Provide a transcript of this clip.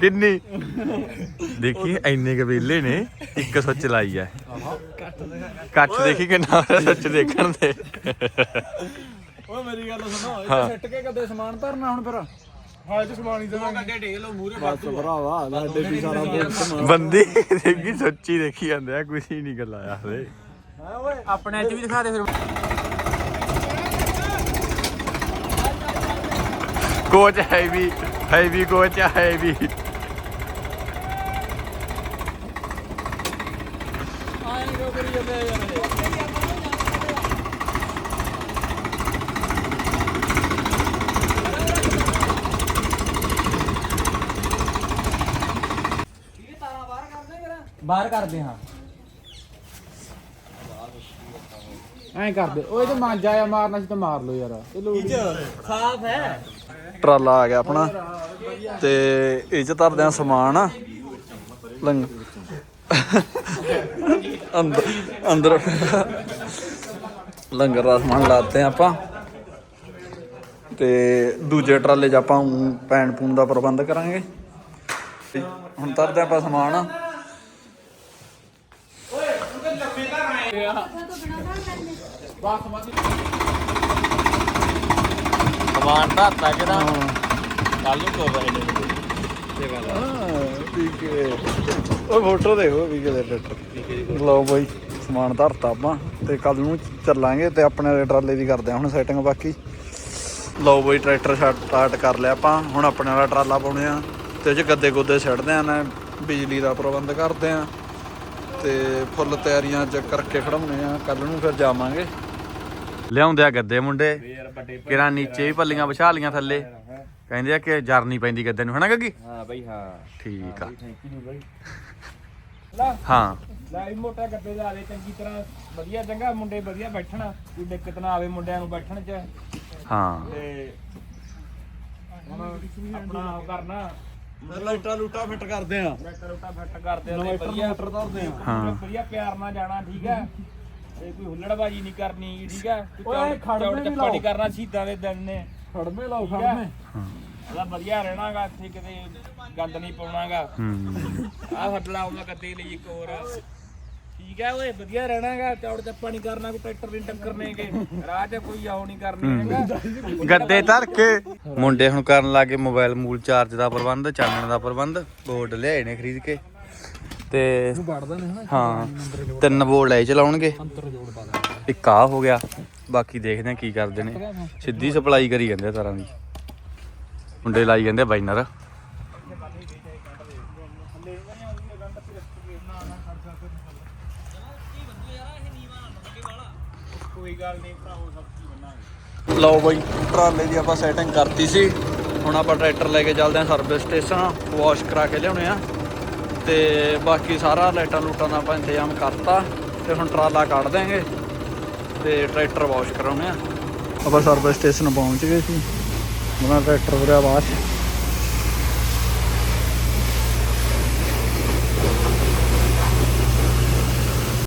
ਕਿੰਨੀ? ਦੇਖੀ ਇੰਨੇ ਕਬੀਲੇ ਨੇ ਇੱਕ ਸੁੱਚ ਲਾਈ ਐ ਕੱਚ ਦੇਖੀ ਕਿੰਨਾ ਸੁੱਚ ਦੇਖਣ ਦੇ। ਓਏ ਮੇਰੀ ਗੱਲ ਸੁਣੋ ਹਾਂ। ਇੱਥੇ ਸਿੱਟ ਕੇ ਕਦੇ ਸਮਾਨ ਧਰਨਾ ਹੁਣ ਫਿਰ? ਹਾਂ ਇਹ ਸਮਾਨ ਹੀ ਦੇਵਾਂਗੇ। ਅੱਗੇ ਢੇਲ ਲੋ ਮੂਰੇ ਬਸ ਭਰਾਵਾ ਸਾਡੇ ਵੀ ਸਾਰਾ ਸਮਾਨ। ਬੰਦੀ ਦੇਖੀ ਸੱਚੀ ਦੇਖੀ ਜਾਂਦੇ ਆ ਕੁਝ ਹੀ ਨਹੀਂ ਗੱਲਾਂ ਹੈ ਓਏ ਆਪਣੇ ਅੱਜ ਵੀ ਦਿਖਾ ਦੇ ਫਿਰ। Coach heavy heavy coach heavy ਆਏ ਕਿਉਂ ਕਰੀ ਜਾਂਦੇ ਆ ਯਾਰ ਇਹ? ਬਾਹਰ ਕਰਦੇ ਹਾਂ। ਐਂ ਕਰਦੇ। ਓਏ ਤੇ ਮਾਂਜਾ ਆ ਮਾਰਨਾ ਸੀ ਤਾਂ ਮਾਰ ਲਓ ਯਾਰ। ਇਹ ਲੋੜ ਸਾਫ਼ ਹੈ। ਟਰਾਲਾ ਆ ਗਿਆ ਆਪਣਾ। ਤੇ ਇਹ ਚ ਧਰਦੇ ਆ ਸਮਾਨ। ਲੰਗ। ਅੰਦਰ ਅੰਦਰ। ਲੰਗਰ ਦਾ ਸਮਾਨ ਲਾਤੇ ਆਪਾਂ। ਤੇ ਦੂਜੇ ਟਰਾਲੇ 'ਚ ਆਪਾਂ ਪੈਣ ਪੂਣ ਦਾ ਪ੍ਰਬੰਧ ਕਰਾਂਗੇ। ਹੁਣ ਧਰਦੇ ਆਪਾਂ ਸਮਾਨ। ਸਮਾਨ ਧਰਤਾ ਕਿਦਾ ਕੱਲ ਨੂੰ ਤੋਰ ਰਹੇ ਨੇ। ਠੀਕ ਹੈ ਉਹ ਫੋਟੋ ਦੇਖੋ ਵੀ ਕਿਤੇ ਟਰੈਕਟਰ ਲਓ ਬਾਈ ਸਮਾਨ ਧਰਤਾ ਆਪਾਂ ਤੇ ਕੱਲ ਨੂੰ ਚੱਲਾਂਗੇ ਤੇ ਆਪਣੇ ਟਰਾਲੇ ਦੀ ਕਰਦੇ ਆ ਹੁਣ ਸੈਟਿੰਗ ਬਾਕੀ। ਲਓ ਬਾਈ ਟਰੈਕਟਰ ਸਟਾਰਟ ਕਰ ਲਿਆ ਆਪਾਂ। ਹੁਣ ਆਪਣੇ ਵਾਲਾ ਟਰਾਲਾ ਪਾਉਣੇ ਆ। ਤੇ ਉਹ ਚ ਗੱਦੇ ਗੁੱਦੇ ਛੱਡਦੇ ਆ ਨਾ ਬਿਜਲੀ ਦਾ ਪ੍ਰਬੰਧ ਕਰਦੇ ਆ। ਤੇ ਫੁੱਲ ਤਿਆਰੀਆਂ ਚ ਕਰਕੇ ਖੜਾਉਣੇ ਆ। ਕੱਲ ਨੂੰ ਫਿਰ ਜਾਵਾਂਗੇ। ਲਿਆਉਂਦੇ ਆ ਗੱਦੇ ਮੁੰਡੇ। ਕਿਰਾਂ ਨੀਚੇ ਵੀ ਪੱਲੀਆਂ ਵਿਛਾ ਲੀਆਂ ਥੱਲੇ। ਕਹਿੰਦੇ ਆ ਕਿ ਜਰ ਨਹੀਂ ਪੈਂਦੀ ਗੱਦੇ ਨੂੰ ਹਨਾ ਗੱਗੀ? ਹਾਂ ਬਈ ਹਾਂ। ਠੀਕ ਆ। ਥੈਂਕ ਯੂ ਬਈ। ਹਾਂ। ਲੈ ਵੀ ਮੋਟਾ ਗੱਬੇ ਦਾ ਆਵੇ ਚੰਗੀ ਤਰ੍ਹਾਂ ਵਧੀਆ ਚੰਗਾ ਮੁੰਡੇ ਵਧੀਆ ਬੈਠਣ ਕੋਈ ਦਿੱਕਤ ਨਾ ਆਵੇ ਮੁੰਡਿਆਂ ਨੂੰ ਬੈਠਣ 'ਚ। ਹਾਂ। ਤੇ ਹੁਣ ਆਪਣਾ ਉਹ ਕਰਨਾ। ਲਾਈਟਾਂ ਲੂਟਾ ਫਿੱਟ ਕਰਦੇ ਆ। ਟਰੈਕਟਰ ਰੋਟਾ ਫਿੱਟ ਕਰਦੇ ਆ ਤੇ ਵਧੀਆ ਮੋਟਰ ਧਰਦੇ ਆ। ਹਾਂ। ਵਧੀਆ ਪਿਆਰ ਨਾਲ ਜਾਣਾ ਠੀਕ ਹੈ ਤੇ ਕੋਈ ਹੁੱਲੜਬਾਜੀ ਨਹੀਂ ਕਰਨੀ ਠੀਕ ਹੈ ਓਏ, ਖੜਵੇਂ ਵੀ ਲਾਓ। ਕਰਨਾ ਸ਼ਹੀਦਾਂ ਦੇ ਦਿਨ ਨੇ। ਖੜਮੇ ਲਾਓ ਹੈ ਉਹਦਾ ਵਧੀਆ ਰਹਿਣਾਗਾ ਇੱਥੇ ਕਿਤੇ ਗੰਦ ਨਹੀਂ ਪਾਉਣਾਗਾ। ਹੂੰ ਆਹ ਹੱਡਲਾ ਆਉਂਦਾ ਕੱਦੇ ਲਈ ਇੱਕ ਹੋਰ। ਠੀਕ ਹੈ ਓਏ ਵਧੀਆ ਰਹਿਣਾਗਾ ਚੌੜ ਚੱਪਾ ਨਹੀਂ ਕਰਨਾ ਕੋਈ ਟਰੈਕਟਰ ਨਹੀਂ ਟੱਕਰਨੇਗੇ ਰਾਹ 'ਚ ਕੋਈ ਆਉ ਨਹੀਂ ਕਰਨੀ ਹੈਗਾ। ਗੱਦੇ ਧਰ ਕੇ ਮੁੰਡੇ ਹੁਣ ਕਰਨ ਲੱਗੇ ਮੋਬਾਈਲ ਮੂਲ ਚਾਰਜ ਦਾ ਪ੍ਰਬੰਧ ਚਾਨਣ ਦਾ ਪ੍ਰਬੰਧ ਬੋਰਡ ਲਿਆਏ ਨੇ ਖਰੀਦ ਕੇ। ਤੇ ਵੜਦਾ ਨੇ ਹਨਾ ਹਾਂ ਤਿੰਨ ਬੋਰਡ ਐ ਚਲਾਉਣਗੇ। ਅੰਤਰ ਜੋੜ ਪਾ ਦੇ। ਇੱਕ ਆ ਹੋ ਗਿਆ ਬਾਕੀ ਦੇਖਦੇ ਆ ਕੀ ਕਰਦੇ ਨੇ। ਸਿੱਧੀ ਸਪਲਾਈ ਕਰੀ ਜਾਂਦੇ ਤਾਰਾਂ ਦੀ। ਮੁੰਡੇ ਲਾਈ ਜਾਂਦੇ ਬਾਈਨਰ। ਕੋਈ ਗੱਲ ਨਹੀਂ ਭਰਾਓ ਸਭ ਕੀ ਬਣਾਂਗੇ ਲਓ ਬਾਈ ਟਰਾਲੇ ਦੀ ਆਪਾਂ ਸੈਟਿੰਗ ਕਰਤੀ ਸੀ। ਹੁਣ ਆਪਾਂ ਟਰੈਕਟਰ ਲੈ ਕੇ ਚੱਲਦੇ ਆਂ ਸਰਵਿਸ ਸਟੇਸ਼ਨ ਵਾਸ਼ ਕਰਾ ਕੇ ਲਿਆਉਣੇ ਆ। ਤੇ ਬਾਕੀ ਸਾਰਾ ਲਾਈਟਾਂ ਲੂਟਾਂ ਦਾ ਆਪਾਂ ਇੰਤਜ਼ਾਮ ਕਰਤਾ ਤੇ ਹੁਣ ਟਰਾਲਾ ਕੱਢ ਦਿਆਂਗੇ ਤੇ ਟਰੈਕਟਰ ਵਾਸ਼ ਕਰਾਉਣੇ ਆ। ਆਪਾਂ ਸਰਵਿਸ ਸਟੇਸ਼ਨ ਪਹੁੰਚ ਗਏ ਸੀ। ਉਹਨਾਂ ਟਰੈਕਟਰ ਹੋ ਰਿਹਾ ਵਾਸ਼